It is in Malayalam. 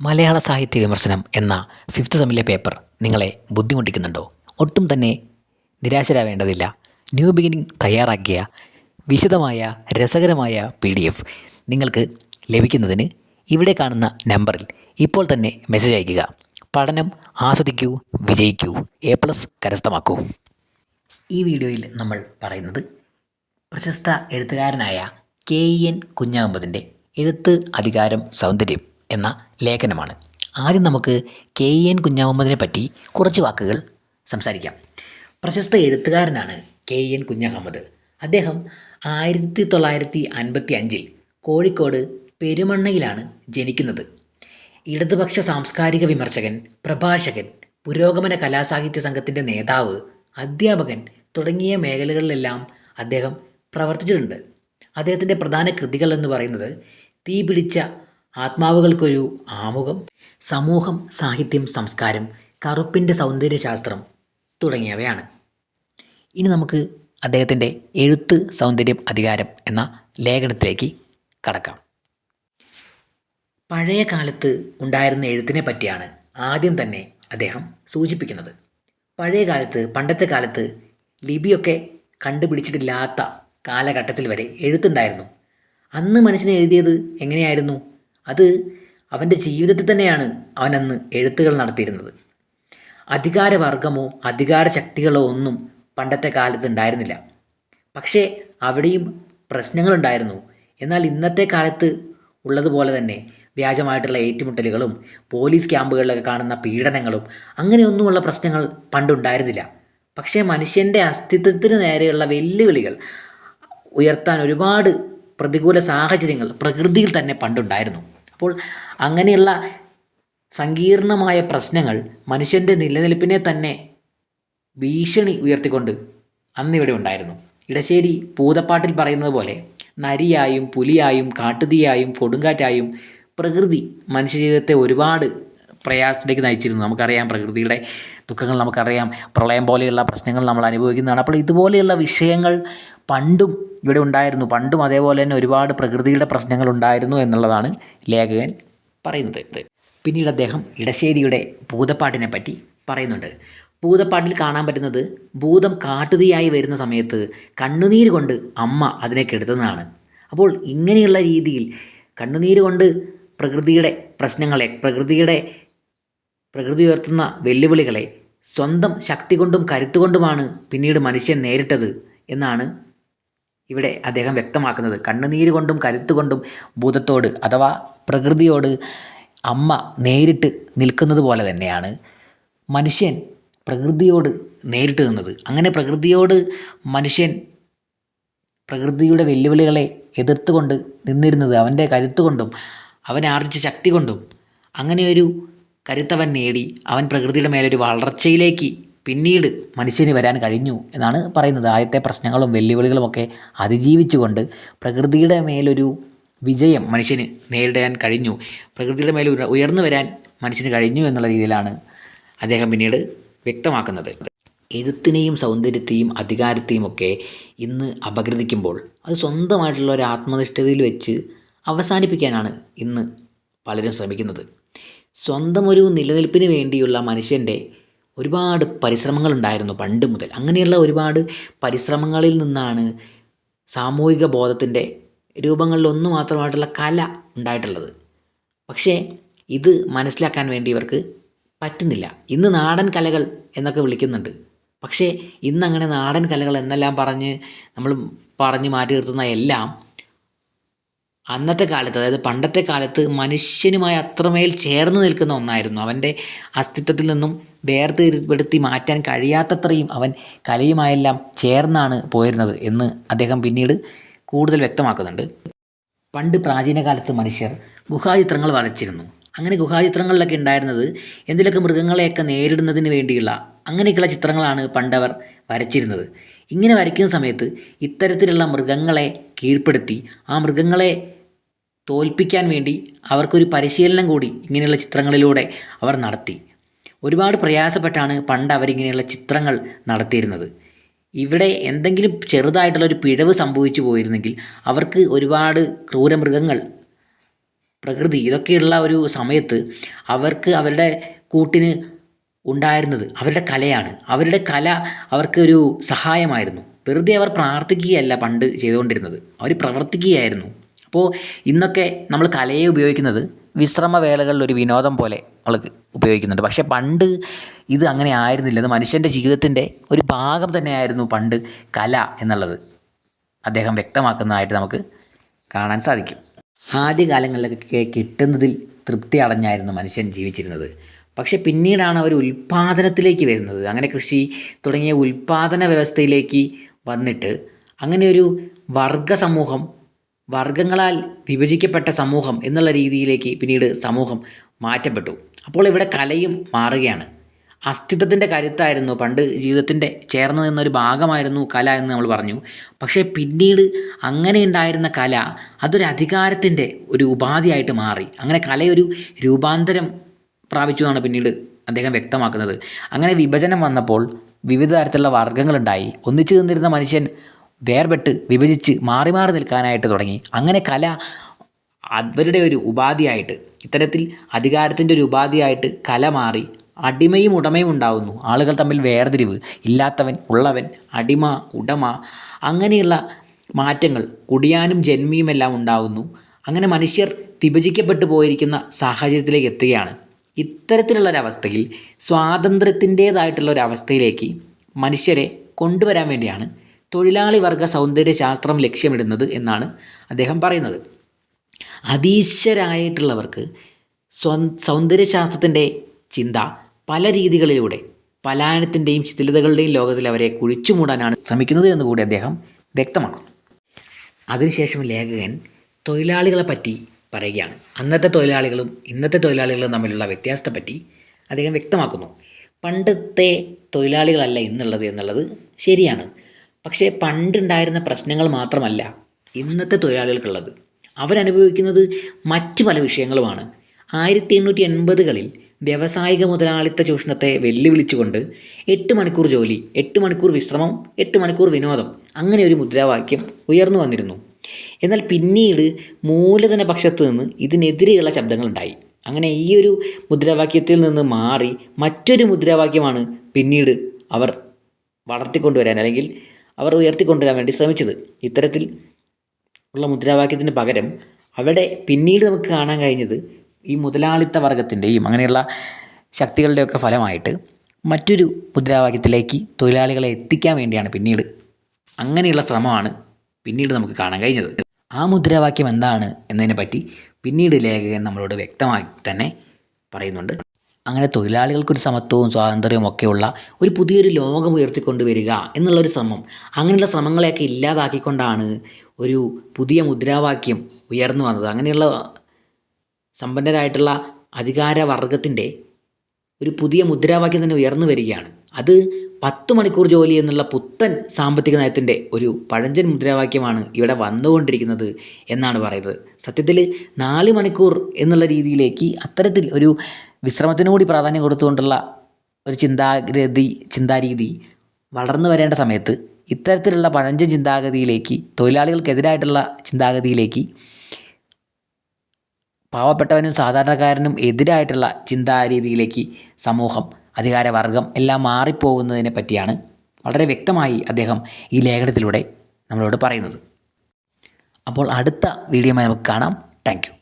മലയാള സാഹിത്യ വിമർശനം എന്ന ഫിഫ്ത്ത് സെമ്മിലെ പേപ്പർ നിങ്ങളെ ബുദ്ധിമുട്ടിക്കുന്നുണ്ടോ? ഒട്ടും തന്നെ നിരാശരാവേണ്ടതില്ല. ന്യൂ ബിഗിനിങ് തയ്യാറാക്കിയ വിശദമായ രസകരമായ പി ഡി എഫ് നിങ്ങൾക്ക് ലഭിക്കുന്നതിന് ഇവിടെ കാണുന്ന നമ്പറിൽ ഇപ്പോൾ തന്നെ മെസ്സേജ് അയയ്ക്കുക. പഠനം ആസ്വദിക്കൂ വിജയിക്കൂ എ പ്ലസ് കരസ്ഥമാക്കൂ. ഈ വീഡിയോയിൽ നമ്മൾ പറയുന്നത് പ്രശസ്ത എഴുത്തുകാരനായ കെ ഇ എൻ കുഞ്ഞാമ്പതിന്റെ എഴുത്ത് അധികാരം സൗന്ദര്യം. എന്ന ലേഖനമാണ്. ആദ്യം നമുക്ക് കെ എൻ കുഞ്ഞഹമ്മദിനെ പറ്റി കുറച്ച് വാക്കുകൾ സംസാരിക്കാം. പ്രശസ്ത എഴുത്തുകാരനാണ് കെ എൻ കുഞ്ഞഹമ്മദ് അദ്ദേഹം ആയിരത്തി തൊള്ളായിരത്തി അൻപത്തി അഞ്ചിൽ കോഴിക്കോട് പെരുമണ്ണയിലാണ് ജനിക്കുന്നത്. ഇടതുപക്ഷ സാംസ്കാരിക വിമർശകൻ പ്രഭാഷകൻ പുരോഗമന കലാസാഹിത്യ സംഘത്തിന്റെ നേതാവ് അധ്യാപകൻ തുടങ്ങിയ മേഖലകളിലെല്ലാം അദ്ദേഹം പ്രവർത്തിച്ചിട്ടുണ്ട്. അദ്ദേഹത്തിന്റെ പ്രധാന കൃതികൾ എന്ന് പറയുന്നത് തീ പിടിച്ച ആത്മാവുകൾക്കൊരു ആമുഖം സമൂഹം സാഹിത്യം സംസ്കാരം കറുപ്പിന്റെ സൗന്ദര്യശാസ്ത്രം തുടങ്ങിയവയാണ്. ഇനി നമുക്ക് അദ്ദേഹത്തിന്റെ എഴുത്ത് സൗന്ദര്യം അധികാരം എന്ന ലേഖനത്തിലേക്ക് കടക്കാം. പഴയ കാലത്ത് ഉണ്ടായിരുന്ന എഴുത്തിനെ പറ്റിയാണ് ആദ്യം തന്നെ അദ്ദേഹം സൂചിപ്പിക്കുന്നത്. പഴയ കാലത്ത് പണ്ടത്തെ കാലത്ത് ലിപിയൊക്കെ കണ്ടുപിടിച്ചിട്ടില്ലാത്ത കാലഘട്ടത്തിൽ വരെ എഴുത്തുണ്ടായിരുന്നു. അന്ന് മനുഷ്യനെ എഴുതിയത് എങ്ങനെയായിരുന്നു? അത് അവന്റെ ജീവിതത്തിൽ തന്നെയാണ് അവൻ അന്ന് എഴുത്തുകൾ നടത്തിയിരുന്നത്. അധികാരവർഗമോ അധികാര ശക്തികളോ ഒന്നും പണ്ടത്തെ കാലത്ത് ഉണ്ടായിരുന്നില്ല. പക്ഷേ അവിടെയും പ്രശ്നങ്ങളുണ്ടായിരുന്നു. എന്നാൽ ഇന്നത്തെ കാലത്ത് ഉള്ളതുപോലെ തന്നെ വ്യാജമായിട്ടുള്ള ഏറ്റുമുട്ടലുകളും പോലീസ് ക്യാമ്പുകളിലൊക്കെ കാണുന്ന പീഡനങ്ങളും അങ്ങനെയൊന്നുമുള്ള പ്രശ്നങ്ങൾ പണ്ടുണ്ടായിരുന്നില്ല. പക്ഷേ മനുഷ്യന്റെ അസ്തിത്വത്തിന് നേരെയുള്ള വെല്ലുവിളികൾ ഉയർത്താൻ ഒരുപാട് പ്രതികൂല സാഹചര്യങ്ങൾ പ്രകൃതിയിൽ തന്നെ പണ്ടുണ്ടായിരുന്നു. അപ്പോൾ അങ്ങനെയുള്ള സങ്കീർണമായ പ്രശ്നങ്ങൾ മനുഷ്യന്റെ നിലനിൽപ്പിനെ തന്നെ ഭീഷണി ഉയർത്തിക്കൊണ്ട് അന്നിവിടെ ഉണ്ടായിരുന്നു. ഇടശ്ശേരി പൂതപ്പാട്ടിൽ പറയുന്നത് പോലെ നരിയായും പുലിയായും കാട്ടുതീയായും കൊടുങ്കാറ്റായും പ്രകൃതി മനുഷ്യജീവിതത്തെ ഒരുപാട് പ്രയാസത്തിലേക്ക് നയിച്ചിരുന്നു. നമുക്കറിയാം പ്രകൃതിയുടെ ദുഃഖങ്ങൾ നമുക്കറിയാം. പ്രളയം പോലെയുള്ള പ്രശ്നങ്ങൾ നമ്മൾ അനുഭവിക്കുന്നതാണ്. അപ്പോൾ ഇതുപോലെയുള്ള വിഷയങ്ങൾ പണ്ടും ഇവിടെ ഉണ്ടായിരുന്നു. പണ്ടും അതേപോലെ തന്നെ ഒരുപാട് പ്രകൃതിയുടെ പ്രശ്നങ്ങൾ ഉണ്ടായിരുന്നു എന്നുള്ളതാണ് ലേഖകൻ പറയുന്നത്. പിന്നീട് അദ്ദേഹം ഇടശ്ശേരിയുടെ ഭൂതപ്പാട്ടിനെ പറ്റി പറയുന്നുണ്ട്. ഭൂതപ്പാട്ടിൽ കാണാൻ പറ്റുന്നത് ഭൂതം കാട്ടുതീയായി വരുന്ന സമയത്ത് കണ്ണുനീര് കൊണ്ട് അമ്മ അതിനെ കെടുത്തുന്നതാണ്. അപ്പോൾ ഇങ്ങനെയുള്ള രീതിയിൽ കണ്ണുനീര് കൊണ്ട് പ്രകൃതിയുടെ പ്രശ്നങ്ങളെ പ്രകൃതിയുടെ പ്രകൃതി ഉയർത്തുന്ന വെല്ലുവിളികളെ സ്വന്തം ശക്തി കൊണ്ടും കരുത്തുകൊണ്ടുമാണ് പിന്നീട് മനുഷ്യൻ നേരിട്ടത് എന്നാണ് ഇവിടെ അദ്ദേഹം വ്യക്തമാക്കുന്നത്. കണ്ണുനീര് കൊണ്ടും കരുത്തുകൊണ്ടും ഭൂതത്തോട് അഥവാ പ്രകൃതിയോട് അമ്മ നേരിട്ട് നിൽക്കുന്നത് പോലെ തന്നെയാണ് മനുഷ്യൻ പ്രകൃതിയോട് നേരിട്ട് നിന്നത്. അങ്ങനെ പ്രകൃതിയോട് മനുഷ്യൻ പ്രകൃതിയുടെ വെല്ലുവിളികളെ എതിർത്തുകൊണ്ട് നിന്നിരുന്നത് അവന്റെ കരുത്തുകൊണ്ടും അവൻ ആർജിച്ച ശക്തി കൊണ്ടും അങ്ങനെയൊരു കരുത്തവൻ നേടി അവൻ പ്രകൃതിയുടെ മേലൊരു വളർച്ചയിലേക്ക് പിന്നീട് മനുഷ്യന് വരാൻ കഴിഞ്ഞു എന്നാണ് പറയുന്നത്. ആദ്യത്തെ പ്രശ്നങ്ങളും വെല്ലുവിളികളുമൊക്കെ അതിജീവിച്ചുകൊണ്ട് പ്രകൃതിയുടെ മേലൊരു വിജയം മനുഷ്യന് നേരിടാൻ കഴിഞ്ഞു. പ്രകൃതിയുടെ മേൽ ഉയർന്നു വരാൻ മനുഷ്യന് കഴിഞ്ഞു എന്നുള്ള രീതിയിലാണ് അദ്ദേഹം പിന്നീട് വ്യക്തമാക്കുന്നത്. എഴുത്തിനെയും സൗന്ദര്യത്തെയും അധികാരത്തെയും ഒക്കെ ഇന്ന് അപഗ്രഥിക്കുമ്പോൾ അത് സ്വന്തമായിട്ടുള്ള ഒരു ആത്മനിഷ്ഠതയിൽ വെച്ച് അവസാനിപ്പിക്കാനാണ് ഇന്ന് പലരും ശ്രമിക്കുന്നത്. സ്വന്തം ഒരു നിലനിൽപ്പിന് വേണ്ടിയുള്ള മനുഷ്യന്റെ ഒരുപാട് പരിശ്രമങ്ങളുണ്ടായിരുന്നു പണ്ട് മുതൽ. അങ്ങനെയുള്ള ഒരുപാട് പരിശ്രമങ്ങളിൽ നിന്നാണ് സാമൂഹിക ബോധത്തിന്റെ രൂപങ്ങളിൽ ഒന്ന് മാത്രമായിട്ടുള്ള കല ഉണ്ടായിട്ടുള്ളത്. പക്ഷേ ഇത് മനസ്സിലാക്കാൻ വേണ്ടി ഇവർക്ക് പറ്റുന്നില്ല. ഇന്ന് നാടൻ കലകൾ എന്നൊക്കെ വിളിക്കുന്നുണ്ട്. പക്ഷേ ഇന്നങ്ങനെ നാടൻ കലകൾ എന്നെല്ലാം പറഞ്ഞ് നമ്മൾ പറഞ്ഞ് മാറ്റി നിർത്തുന്ന എല്ലാം അന്നത്തെ കാലത്ത് അതായത് പണ്ടത്തെ കാലത്ത് മനുഷ്യനുമായി അത്രമേൽ ചേർന്ന് നിൽക്കുന്ന ഒന്നായിരുന്നു. അവന്റെ അസ്തിത്വത്തിൽ നിന്നും വേർതിരിപ്പെടുത്തി മാറ്റാൻ കഴിയാത്തത്രയും അവൻ കലയുമായെല്ലാം ചേർന്നാണ് പോയിരുന്നത് എന്ന് അദ്ദേഹം പിന്നീട് കൂടുതൽ വ്യക്തമാക്കുന്നുണ്ട്. പണ്ട് പ്രാചീന കാലത്ത് മനുഷ്യർ ഗുഹാചിത്രങ്ങൾ വരച്ചിരുന്നു. അങ്ങനെ ഗുഹാചിത്രങ്ങളിലൊക്കെ ഉണ്ടായിരുന്നത് എന്തിലൊക്കെ മൃഗങ്ങളെയൊക്കെ നേരിടുന്നതിന് വേണ്ടിയുള്ള അങ്ങനെയൊക്കെയുള്ള ചിത്രങ്ങളാണ് പണ്ടവർ വരച്ചിരുന്നത്. ഇങ്ങനെ വരയ്ക്കുന്ന സമയത്ത് ഇത്തരത്തിലുള്ള മൃഗങ്ങളെ കീഴ്പ്പെടുത്തി ആ മൃഗങ്ങളെ തോൽപ്പിക്കാൻ വേണ്ടി അവർക്കൊരു പരിശീലനം കൂടി ഇങ്ങനെയുള്ള ചിത്രങ്ങളിലൂടെ അവർ നടത്തി. ഒരുപാട് പ്രയാസപ്പെട്ടാണ് പണ്ട് അവരിങ്ങനെയുള്ള ചിത്രങ്ങൾ നടത്തിയിരുന്നത്. ഇവിടെ എന്തെങ്കിലും ചെറുതായിട്ടുള്ളൊരു പിഴവ് സംഭവിച്ചു പോയിരുന്നെങ്കിൽ അവർക്ക് ഒരുപാട് ക്രൂരമൃഗങ്ങൾ പ്രകൃതി ഇതൊക്കെയുള്ള ഒരു സമയത്ത് അവർക്ക് അവരുടെ കൂട്ടിന് ഉണ്ടായിരുന്നത് അവരുടെ കലയാണ്. അവരുടെ കല അവർക്ക് ഒരു സഹായമായിരുന്നു. വെറുതെ അവർ പ്രാർത്ഥിക്കുകയല്ല പണ്ട് ചെയ്തുകൊണ്ടിരുന്നത്. അവർ പ്രവർത്തിക്കുകയായിരുന്നു. അപ്പോൾ ഇന്നൊക്കെ നമ്മൾ കലയെ ഉപയോഗിക്കുന്നത് വിശ്രമവേളകളിൽ ഒരു വിനോദം പോലെ നമ്മൾ ഉപയോഗിക്കുന്നുണ്ട്. പക്ഷേ പണ്ട് ഇത് അങ്ങനെ ആയിരുന്നില്ല. അത് മനുഷ്യന്റെ ജീവിതത്തിന്റെ ഒരു ഭാഗം തന്നെയായിരുന്നു പണ്ട് കല എന്നുള്ളത്. അദ്ദേഹം വ്യക്തമാക്കുന്നതായിട്ട് നമുക്ക് കാണാൻ സാധിക്കും. ആദ്യകാലങ്ങളിലൊക്കെ കിട്ടുന്നതിൽ തൃപ്തി അടഞ്ഞായിരുന്നു മനുഷ്യൻ ജീവിച്ചിരുന്നത്. പക്ഷേ പിന്നീടാണ് അവർ ഉൽപ്പാദനത്തിലേക്ക് വരുന്നത്. അങ്ങനെ കൃഷി തുടങ്ങിയ ഉൽപ്പാദന വ്യവസ്ഥയിലേക്ക് വന്നിട്ട് അങ്ങനെ ഒരു വർഗ സമൂഹം വർഗങ്ങളാൽ വിഭജിക്കപ്പെട്ട സമൂഹം എന്നുള്ള രീതിയിലേക്ക് പിന്നീട് സമൂഹം മാറ്റപ്പെട്ടു. അപ്പോൾ ഇവിടെ കലയും മാറുകയാണ്. അസ്തിത്വത്തിന്റെ കരുത്തായിരുന്നു പണ്ട് ജീവിതത്തിന്റെ ചേർന്ന് നിന്നൊരു ഭാഗമായിരുന്നു കല എന്ന് നമ്മൾ പറഞ്ഞു. പക്ഷേ പിന്നീട് അങ്ങനെ ഉണ്ടായിരുന്ന കല അതൊരു അധികാരത്തിന്റെ ഒരു ഉപാധിയായിട്ട് മാറി. അങ്ങനെ കലയൊരു രൂപാന്തരം പ്രാപിച്ചു എന്നാണ് പിന്നീട് അദ്ദേഹം വ്യക്തമാക്കുന്നത്. അങ്ങനെ വിഭജനം വന്നപ്പോൾ വിവിധ തരത്തിലുള്ള വർഗങ്ങളുണ്ടായി. ഒന്നിച്ചു നിന്നിരുന്ന മനുഷ്യൻ വേർപെട്ട് വിഭജിച്ച് മാറി മാറി നിൽക്കാനായിട്ട് തുടങ്ങി. അങ്ങനെ കല അവരുടെ ഒരു ഉപാധിയായിട്ട് ഇത്തരത്തിൽ അധികാരത്തിന്റെ ഒരു ഉപാധിയായിട്ട് കല മാറി അടിമയും ഉടമയും ഉണ്ടാകുന്നു ആളുകൾ തമ്മിൽ വേർതിരിവ് ഇല്ലാത്തവൻ ഉള്ളവൻ അടിമ ഉടമ അങ്ങനെയുള്ള മാറ്റങ്ങൾ കുടിയാനും ജന്മിയും എല്ലാം ഉണ്ടാവുന്നു. അങ്ങനെ മനുഷ്യർ വിഭജിക്കപ്പെട്ടു പോയിരിക്കുന്ന സാഹചര്യത്തിലേക്ക് എത്തുകയാണ്. ഇത്തരത്തിലുള്ളൊരവസ്ഥയിൽ സ്വാതന്ത്ര്യത്തിന്റേതായിട്ടുള്ള ഒരവസ്ഥയിലേക്ക് മനുഷ്യരെ കൊണ്ടുവരാൻ വേണ്ടിയാണ് തൊഴിലാളി വർഗ സൗന്ദര്യ ശാസ്ത്രം ലക്ഷ്യമിടുന്നത് എന്നാണ് അദ്ദേഹം പറയുന്നത്. അതീശ്വരായിട്ടുള്ളവർക്ക് സ്വ സൗന്ദര്യശാസ്ത്രത്തിന്റെ ചിന്ത പല രീതികളിലൂടെ പലായനത്തിന്റെയും ശിഥിലതകളുടെയും ലോകത്തിൽ അവരെ കുഴിച്ചു മൂടാനാണ് ശ്രമിക്കുന്നത് എന്ന് കൂടി അദ്ദേഹം വ്യക്തമാക്കുന്നു. അതിനുശേഷം ലേഖകൻ തൊഴിലാളികളെ പറ്റി പറയുകയാണ്. അന്നത്തെ തൊഴിലാളികളും ഇന്നത്തെ തൊഴിലാളികളും തമ്മിലുള്ള വ്യത്യാസത്തെ പറ്റി അദ്ദേഹം വ്യക്തമാക്കുന്നു. പണ്ടത്തെ തൊഴിലാളികളല്ല ഇന്നുള്ളത് എന്നുള്ളത് ശരിയാണ്. പക്ഷേ പണ്ടുണ്ടായിരുന്ന പ്രശ്നങ്ങൾ മാത്രമല്ല ഇന്നത്തെ തൊഴിലാളികൾക്കുള്ളത്. അവരനുഭവിക്കുന്നത് മറ്റു പല വിഷയങ്ങളുമാണ്. ആയിരത്തി എണ്ണൂറ്റി എൺപതുകളിൽ വ്യാവസായിക മുതലാളിത്ത ചൂഷണത്തെ വെല്ലുവിളിച്ചുകൊണ്ട് എട്ട് മണിക്കൂർ ജോലി എട്ട് മണിക്കൂർ വിശ്രമം എട്ട് മണിക്കൂർ വിനോദം അങ്ങനെ ഒരു മുദ്രാവാക്യം ഉയർന്നു വന്നിരുന്നു. എന്നാൽ പിന്നീട് മൂലധന പക്ഷത്തു നിന്ന് ഇതിനെതിരെയുള്ള ശബ്ദങ്ങളുണ്ടായി. അങ്ങനെ ഈ ഒരു മുദ്രാവാക്യത്തിൽ നിന്ന് മാറി മറ്റൊരു മുദ്രാവാക്യമാണ് പിന്നീട് അവർ വളർത്തിക്കൊണ്ടുവരാൻ അല്ലെങ്കിൽ അവർ ഉയർത്തിക്കൊണ്ടുവരാൻ വേണ്ടി ശ്രമിച്ചത്. ഇത്തരത്തിൽ ഉള്ള മുദ്രാവാക്യത്തിന് പകരം അവിടെ പിന്നീട് നമുക്ക് കാണാൻ കഴിഞ്ഞത് ഈ മുതലാളിത്ത വർഗത്തിന്റെയും അങ്ങനെയുള്ള ശക്തികളുടെയൊക്കെ ഫലമായിട്ട് മറ്റൊരു മുദ്രാവാക്യത്തിലേക്ക് തൊഴിലാളികളെ എത്തിക്കാൻ വേണ്ടിയാണ് പിന്നീട് അങ്ങനെയുള്ള ശ്രമമാണ് പിന്നീട് നമുക്ക് കാണാൻ കഴിഞ്ഞത്. ആ മുദ്രാവാക്യം എന്താണ് എന്നതിനെ പറ്റി പിന്നീട് ലേഖകൻ നമ്മളോട് വ്യക്തമായി തന്നെ പറയുന്നുണ്ട്. അങ്ങനെ തൊഴിലാളികൾക്കൊരു സമത്വവും സ്വാതന്ത്ര്യവും ഒക്കെയുള്ള ഒരു പുതിയൊരു ലോകം ഉയർത്തിക്കൊണ്ട് വരിക എന്നുള്ളൊരു ശ്രമം. അങ്ങനെയുള്ള ശ്രമങ്ങളെയൊക്കെ ഇല്ലാതാക്കിക്കൊണ്ടാണ് ഒരു പുതിയ മുദ്രാവാക്യം ഉയർന്നു വന്നത്. അങ്ങനെയുള്ള സമ്പന്നരായിട്ടുള്ള അധികാര വർഗത്തിന്റെ ഒരു പുതിയ മുദ്രാവാക്യം തന്നെ ഉയർന്നു വരികയാണ്. അത് പത്ത് മണിക്കൂർ ജോലി എന്നുള്ള പുത്തൻ സാമ്പത്തിക നയത്തിന്റെ ഒരു പഴഞ്ചൻ മുദ്രാവാക്യമാണ് ഇവിടെ വന്നുകൊണ്ടിരിക്കുന്നത് എന്നാണ് പറയുന്നത്. സത്യത്തിൽ നാല് മണിക്കൂർ എന്നുള്ള രീതിയിലേക്ക് അത്തരത്തിൽ ഒരു വിശ്രമത്തിനു കൂടി പ്രാധാന്യം കൊടുത്തുകൊണ്ടുള്ള ഒരു ചിന്താഗതി ചിന്താരീതി വളർന്നു വരേണ്ട സമയത്ത് ഇത്തരത്തിലുള്ള പഴഞ്ച ചിന്താഗതിയിലേക്ക് തൊഴിലാളികൾക്കെതിരായിട്ടുള്ള ചിന്താഗതിയിലേക്ക് പാവപ്പെട്ടവനും സാധാരണക്കാരനും എതിരായിട്ടുള്ള ചിന്താരീതിയിലേക്ക് സമൂഹം അധികാരവർഗം എല്ലാം മാറിപ്പോകുന്നതിനെ പറ്റിയാണ് വളരെ വ്യക്തമായി അദ്ദേഹം ഈ ലേഖനത്തിലൂടെ നമ്മളോട് പറയുന്നത്. അപ്പോൾ അടുത്ത വീഡിയോമായി നമുക്ക് കാണാം. താങ്ക്